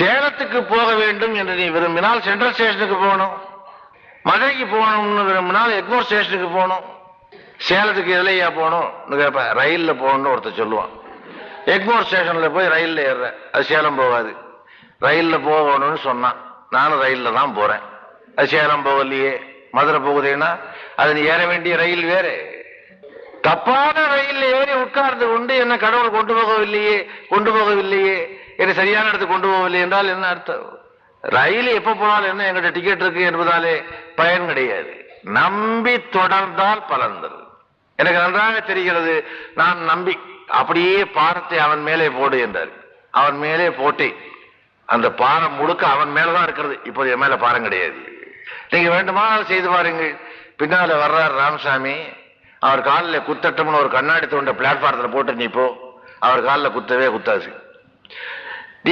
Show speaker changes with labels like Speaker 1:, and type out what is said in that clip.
Speaker 1: சேலத்துக்கு போக வேண்டும் என்று நீ விரும்பினால் சென்ட்ரல் ஸ்டேஷனுக்கு போகணும். மதுரைக்கு போகணும்னு விரும்பினால் எக்மோர் ஸ்டேஷனுக்கு போகணும். சேலத்துக்கு எதுலையா போகணும்னு கேட்பேன் ரயிலில் போகணும்னு ஒருத்தர் சொல்லுவான். எக்மோர் ஸ்டேஷனில் போய் ரயிலில் ஏறுறேன் அது சேலம் போகாது. ரயிலில் போகணும்னு சொன்னான். நானும் ரயிலில் தான் போகிறேன் அது சேலம் போகலையே. மதுரை போகுதுன்னா அது நீ ஏற வேண்டிய ரயில் வேறு. தப்பான ரயிலில் ஏறி உட்கார்ந்து கொண்டு என்ன கடவுள் கொண்டு போகவில்லையே கொண்டு போகவில்லையே. என்னை சரியான இடத்துக்கு கொண்டு போகவில்லை என்றால் என்ன அர்த்தம்? ரயில் எப்ப போனாலும் என்ன? எங்கிட்ட டிக்கெட் இருக்கு என்பதாலே பயன் கிடையாது. நம்பி தொடர்ந்தால் பலன் தரும். எனக்கு நன்றாக தெரிகிறது நான் நம்பி அப்படியே பாரத்தை அவன் மேலே போடு என்றார். அவன் மேலே போட்டேன் அந்த பாரம் முழுக்க அவன் மேலதான் இருக்கிறது. இப்போது என் மேல பாரம் கிடையாது. நீங்க வேண்டுமானால் செய்து பாருங்கள். பின்னால வர்றார் ராமசாமி. அவர் காலில் குத்தட்டம்னு ஒரு கண்ணாடி தோண்ட பிளாட்ஃபாரத்தில் போட்டு நீ போ அவர் காலில் குத்தவே குத்தாது.